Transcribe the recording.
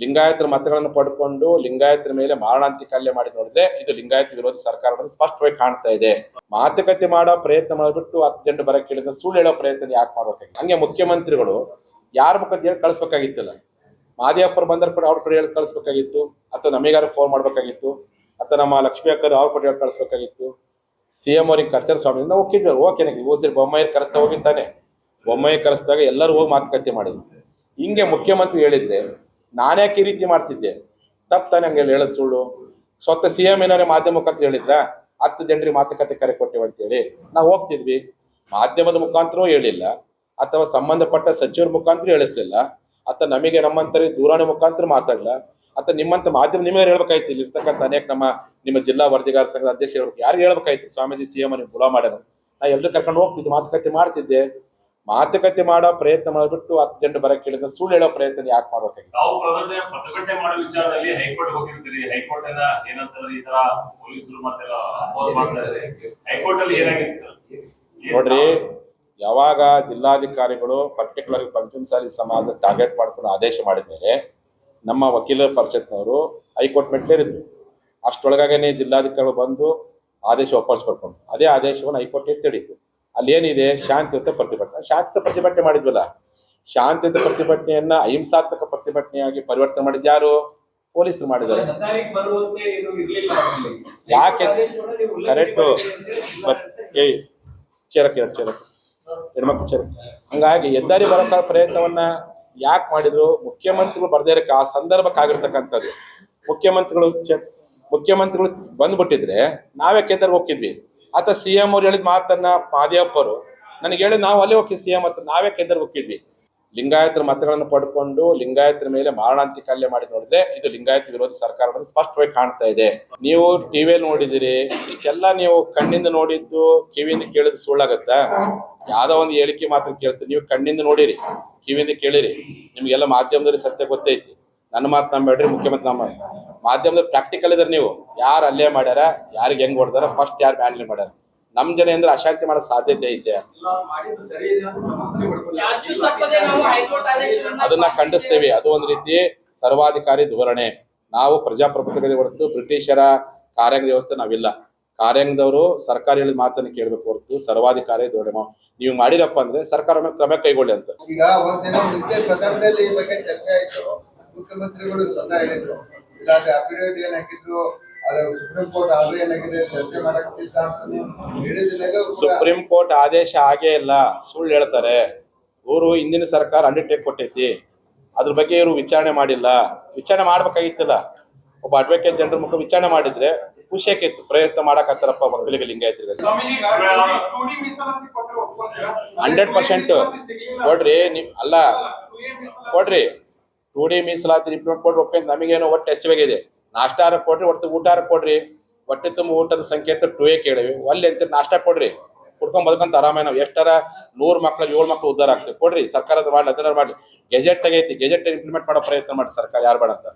ಲಿಂಗಾಯತರ ಮತಗಳನ್ನು ಪಡ್ಕೊಂಡು ಲಿಂಗಾಯತರ ಮೇಲೆ ಮಾರಣಾಂತಿಕ ಮಾಡಿ ನೋಡಿದ್ರೆ ಇದು ಲಿಂಗಾಯತ ವಿರೋಧಿ ಸರ್ಕಾರ ಸ್ಪಷ್ಟವಾಗಿ ಕಾಣ್ತಾ ಇದೆ. ಮಾತುಕತೆ ಮಾಡೋ ಪ್ರಯತ್ನ ಮಾಡಿಬಿಟ್ಟು ಹತ್ತು ಜನರು ಬರಕ್ಕೆ ಹೇಳಿದ್ರೆ ಸುಳ್ಳು ಹೇಳೋ ಪ್ರಯತ್ನ ಯಾಕೆ ಮಾಡಬೇಕಾಗಿತ್ತು ಹಂಗೆ ಮುಖ್ಯಮಂತ್ರಿಗಳು ಯಾರ ಮುಖದ ಹೇಳಿ ಕಳಿಸ್ಬೇಕಾಗಿತ್ತಲ್ಲ? ಮಾದೇವಪ್ಪರು ಬಂದ್ರೆ ಕೂಡ ಅವ್ರ ಕಡೆ ಹೇಳಿ ಕಳಿಸ್ಬೇಕಾಗಿತ್ತು. ಅಥವಾ ನಮಗಾರ ಫೋನ್ ಮಾಡ್ಬೇಕಾಗಿತ್ತು. ಅಥವಾ ನಮ್ಮ ಲಕ್ಷ್ಮೀ ಅಕ್ಕರು ಅವ್ರ ಕಡೆ ಹೇಳಿ ಕಳಿಸ್ಬೇಕಾಗಿತ್ತು. ಸಿ ಎಂ ಅವ್ರಿಗೆ ಕರ್ಚರ್ ಸ್ವಾಮಿ, ನಾವು ಓಕೆ ನನಗೆ ಓದಿರಿ ಬೊಮ್ಮಾಯಿ ಕರೆಸ್ತಾ ತಾನೆ ಬೊಮ್ಮಾಯಿ ಕರೆಸ್ದಾಗ ಎಲ್ಲರೂ ಹೋಗಿ ಮಾತುಕತೆ ಮಾಡಿದ್ರು. ಹಿಂಗೆ ಮುಖ್ಯಮಂತ್ರಿ ಹೇಳಿದ್ರೆ ನಾನ್ಯಾಕೆ ಈ ರೀತಿ ಮಾಡ್ತಿದ್ದೆ. ತಪ್ಪು ತಾನೇ ಹಂಗೆ ಹೇಳೋದು ಸುಳ್ಳು. ಸ್ವತಃ ಸಿ ಎಂ ಏನಾರೇ ಮಾಧ್ಯಮ ಮುಖಾಂತರ ಹೇಳಿದ್ರ? ಹತ್ತು ಜನರಿಗೆ ಮಾತುಕತೆ ಕರೆ ಕೊಟ್ಟೆವು ಅಂತೇಳಿ ನಾವು ಹೋಗ್ತಿದ್ವಿ. ಮಾಧ್ಯಮದ ಮುಖಾಂತರವೂ ಹೇಳಿಲ್ಲ. ಅಥವಾ ಸಂಬಂಧಪಟ್ಟ ಸಚಿವರ ಮುಖಾಂತರ ಹೇಳಿಸ್ಲಿಲ್ಲ. ಅಥವಾ ನಮಗೆ ನಮ್ಮಂತರ ದೂರಾಣಿ ಮುಖಾಂತರ ಮಾತಾಡಲ್ಲ ಅಥವಾ ನಿಮ್ಮಂತ ಮಾಧ್ಯಮ ನಿಮಗೆ ಹೇಳ್ಬೇಕಾಯ್ತು? ಇಲ್ಲಿ ಇರ್ತಕ್ಕಂಥ ಅನೇಕ ನಮ್ಮ, ನಿಮ್ಮ ಜಿಲ್ಲಾ ವರದಿಗಾರ ಸಂಘದ ಅಧ್ಯಕ್ಷರು, ಯಾರು ಹೇಳ್ಬೇಕಾಯ್ತು? ಸ್ವಾಮೀಜಿ ಸಿ ಎಂ ನೀವು ಗುಲಾಮ ನಾ ಎಲ್ಲರೂ ಕರ್ಕೊಂಡು ಹೋಗ್ತಿದ್ದೆ ಮಾತುಕತೆ ಮಾಡ್ತಿದ್ದೆ. ಮಾತುಕತೆ ಮಾಡೋ ಪ್ರಯತ್ನ ಮಾಡಿಬಿಟ್ಟು ಹತ್ತು ಜನರು ಬರಕ್ಕೆ ಹೇಳಿದ್ರೆ ಸುಳ್ಳು ಹೇಳೋ ಪ್ರಯತ್ನ ಯಾಕೆ ಮಾಡ್ಬೇಕಾಗಿತ್ತು ತಾವು ಪ್ರತಿಭಟನೆ ಪ್ರತಿಭಟನೆ ಮಾಡೋ ವಿಚಾರದಲ್ಲಿ ಹೈಕೋರ್ಟ್ ಹೋಗಿರ್ತೀರಿ. ಹೈಕೋರ್ಟ್ ಈ ತರ ಪೊಲೀಸರು ಮತ್ತೆಲ್ಲ ಅಪೋಸ್ ಹೈಕೋರ್ಟ್ ಅಲ್ಲಿ ಏನಾಗಿದೆ ಸರ್? ನೋಡ್ರಿ ಯಾವಾಗ ಜಿಲ್ಲಾಧಿಕಾರಿಗಳು ಪರ್ಟಿಕ್ಯುಲರ್ ಪಂಚಮಸಾಲಿ ಸಮಾಜ ಟಾರ್ಗೆಟ್ ಮಾಡ್ಕೊಂಡು ಆದೇಶ ಮಾಡಿದ್ಮೇಲೆ ನಮ್ಮ ವಕೀಲ ಪರಿಷತ್ನವರು ಹೈಕೋರ್ಟ್ ಮೆಟ್ಲೇರಿದ್ರು ಅಷ್ಟೊಳಗಾಗೇನೆ ಜಿಲ್ಲಾಧಿಕಾರಿಗಳು ಬಂದು ಆದೇಶ ವಾಪಸ್ಪಡ್ಕೊಂಡು ಅದೇ ಆದೇಶವನ್ನು ಹೈಕೋರ್ಟ್ ಎತ್ತಿಡಿತು. ಅಲ್ಲಿ ಏನಿದೆ ಶಾಂತಿಯುತ ಪ್ರತಿಭಟನೆ. ಶಾಂತಿಯುತ ಪ್ರತಿಭಟನೆ ಮಾಡಿದ್ವಲ್ಲ? ಶಾಂತಿಯುತ ಪ್ರತಿಭಟನೆಯನ್ನ ಅಹಿಂಸಾತ್ಮಕ ಪ್ರತಿಭಟನೆಯಾಗಿ ಪರಿವರ್ತನೆ ಮಾಡಿದ್ ಯಾರು? ಪೊಲೀಸರು ಮಾಡಿದ್ದಾರೆ. ಯಾಕೆ? ಕರೆಕ್ಟು ಚೇರಕ್ಕೆ ಎರಡು ಚೇರಕ್ಕೆ ಹೆಣ್ಮಕ್ಳು ಚೇರ ಹಂಗಾಗಿ ಹೆದ್ದಾರಿ ಬರೋಕ ಪ್ರಯತ್ನವನ್ನ ಯಾಕೆ ಮಾಡಿದ್ರು? ಮುಖ್ಯಮಂತ್ರಿಗಳು ಬರ್ದೇ ಇರಕ್ಕೆ ಆ ಸಂದರ್ಭಕ್ಕಾಗಿರ್ತಕ್ಕಂಥದ್ದು. ಮುಖ್ಯಮಂತ್ರಿಗಳು ಮುಖ್ಯಮಂತ್ರಿಗಳು ಬಂದ್ಬಿಟ್ಟಿದ್ರೆ ನಾವೇ ಕೇಂದ್ರ ಹೋಗ್ತಿದ್ವಿ. ಆತ ಸಿ ಎಂ ಅವ್ರು ಹೇಳಿದ ಮಾತನ್ನ ಮಾದೇವಪ್ಪರು ನನಗೆ ಹೇಳಿ ನಾವು ಅಲ್ಲೇ ಹೋಗಿ ಸಿ ಎಂ ಹತ್ರ, ನಾವೇ ಕೇಂದ್ರ ಹೋಗ್ತಿದ್ವಿ. ಲಿಂಗಾಯತರ ಮತಗಳನ್ನು ಪಡ್ಕೊಂಡು ಲಿಂಗಾಯತರ ಮೇಲೆ ಮಾರಣಾಂತಿಕ ಮಾಡಿ ನೋಡಿದ್ರೆ ಇದು ಲಿಂಗಾಯತ ವಿರೋಧಿ ಸರ್ಕಾರ ಸ್ಪಷ್ಟವಾಗಿ ಕಾಣ್ತಾ ಇದೆ. ನೀವು ಟಿವಿಯಲ್ಲಿ ನೋಡಿದಿರಿ, ಇಷ್ಟೆಲ್ಲ ನೀವು ಕಣ್ಣಿಂದ ನೋಡಿದ್ದು, ಕಿವಿಯಿಂದ ಕೇಳಿದ್ ಸುಳ್ಳಾಗತ್ತಾ? ಯಾವ್ದೋ ಒಂದು ಹೇಳಿಕೆ ಮಾತ್ರ ಕೇಳ್ತೀರಿ ನೀವು ಕಣ್ಣಿಂದ ನೋಡಿರಿ, ಕಿವಿಯಿಂದ ಕೇಳಿರಿ. ನಿಮ್ಗೆಲ್ಲ ಮಾಧ್ಯಮದಲ್ಲಿ ಸತ್ಯ ಗೊತ್ತೈತಿ. ನನ್ನ ಮಾತು ನಂಬೇಡ್ರಿ ಮುಖ್ಯಮಂತ್ರಿ ನಮ್ಮ ಮಾಧ್ಯಮದಲ್ಲಿ ಪ್ರಾಕ್ಟಿಕಲ್ ಇದ್ರೆ ನೀವು ಯಾರು ಅಲ್ಲೇ ಮಾಡ್ಯಾರ, ಯಾರಿಗೆ ಹೆಂಗ್ ಹೊಡ್ದಾರ ಫಸ್ಟ್ ಯಾರು ಹ್ಯಾಂಡಲ್ ಮಾಡ್ಯಾರ. ನಮ್ ಜನ ಅಂದ್ರೆ ಅಶಾಂತಿ ಮಾಡೋ ಸಾಧ್ಯತೆ ಐತೆ. ಅದನ್ನ ಖಂಡಿಸ್ತೇವೆ. ಅದು ಒಂದ್ ರೀತಿ ಸರ್ವಾಧಿಕಾರಿ ಧೋರಣೆ. ನಾವು ಪ್ರಜಾಪ್ರಭುತ್ವದ ಹೊರತು ಬ್ರಿಟಿಷರ ಕಾರ್ಯಾಂಗ ವ್ಯವಸ್ಥೆ ನಾವಿಲ್ಲ. ಕಾರ್ಯಾಂಗದವರು ಸರ್ಕಾರ ಹೇಳಿದ ಮಾತನ್ನು ಕೇಳಬೇಕು ಹೊರತು ಸರ್ವಾಧಿಕಾರಿ ಧೋರಣೆ ನೀವು ಮಾಡಿರಪ್ಪ ಅಂದ್ರೆ ಸರ್ಕಾರ ಕ್ರಮ ಕೈಗೊಳ್ಳಿ ಅಂತ. ಈಗ ಈ ಬಗ್ಗೆ ಚರ್ಚೆ ಆಯ್ತು. ಮುಖ್ಯಮಂತ್ರಿಗಳು ಹೇಳಿದ್ರು. ಇಲ್ಲ ಅದು ಅಫಿಡೇವಿಟ್ ಏನ್ ಹಾಕಿದ್ರು ಸುಪ್ರೀಂ ಕೋರ್ಟ್ ಆರ್ಡರ್ ಏನಾಗಿದೆ ಚರ್ಚೆ ಮಾಡಕ್ಕಿಂತ ಅಂತ ಹೇಳಿದ ಸುಪ್ರೀಂ ಕೋರ್ಟ್ ಆದೇಶ ಆಗೇ ಇಲ್ಲ ಸುಳ್ಳು ಹೇಳ್ತಾರೆ. ಇವರು ಹಿಂದಿನ ಸರ್ಕಾರ ಅಂಡರ್ಟೇಕ್ ಕೊಟ್ಟೈತಿ. ಅದ್ರ ಬಗ್ಗೆ ಇವರು ವಿಚಾರಣೆ ಮಾಡಿಲ್ಲ. ವಿಚಾರಣೆ ಮಾಡ್ಬೇಕಾಗಿತ್ತಲ್ಲ. ಒಬ್ಬ ಅಡ್ವೊಕೇಟ್ ಜನರ ಮುಖ ವಿಚಾರಣೆ ಮಾಡಿದ್ರೆ ಖುಷಿ ಆಕೈತಿ ಪ್ರಯತ್ನ ಮಾಡಕತ್ತಾರಪ್ಪ ಮಕ್ಕಳಿಗೆ ಲಿಂಗಾಯತರಿಗೆ? Hundred percent. ನೋಡ್ರಿ ಕೊಡ್ರಿ ನಿಮ್ ಅಲ್ಲ ಕೊಡ್ರಿ. ಡಿ ಮೀಸಲಾತಿ ಇಂಪ್ಲಿಮೆಂಟ್ ಕೊಡ್ರಿ ಒಪ್ಪ ನಮಗೇನು ಒಟ್ಟು ಹಸಿವಾಗಿದೆ ನಾಷ್ಟಾರ ಕೊಡ್ರಿ, ಒಟ್ಟು ಊಟಾರ ಕೊಡ್ರಿ. ಹೊಟ್ಟೆ ತುಂಬ ಊಟದ ಸಂಕೇತ ಟೂ ಎ ಕೇಳಿವಿ. ಒಲ್ಲಿ ಅಂತ ನಾಷ್ಟ ಕೊಡ್ರಿ. ಕುಡ್ಕೊಂಡ್ ಬದುಕಂತ ಆರಾಮ ನಾವು ಎಷ್ಟರ? ನೂರು ಮಕ್ಳು, ಏಳು ಮಕ್ಳು ಉದ್ದಾರ ಆಗ್ತದೆ ಕೊಡ್ರಿ, ಸರ್ಕಾರದ ಮಾಡಿ ಅದನ್ನ ಮಾಡಿ ಗೆಜೆಟ್ ಆಗೈತಿ ಗೆಜೆಟ್ ಇಂಪ್ಲಿಮೆಂಟ್ ಮಾಡೋ ಪ್ರಯತ್ನ ಮಾಡಿ ಸರ್ಕಾರ, ಯಾರು ಬೇಡ ಅಂತ.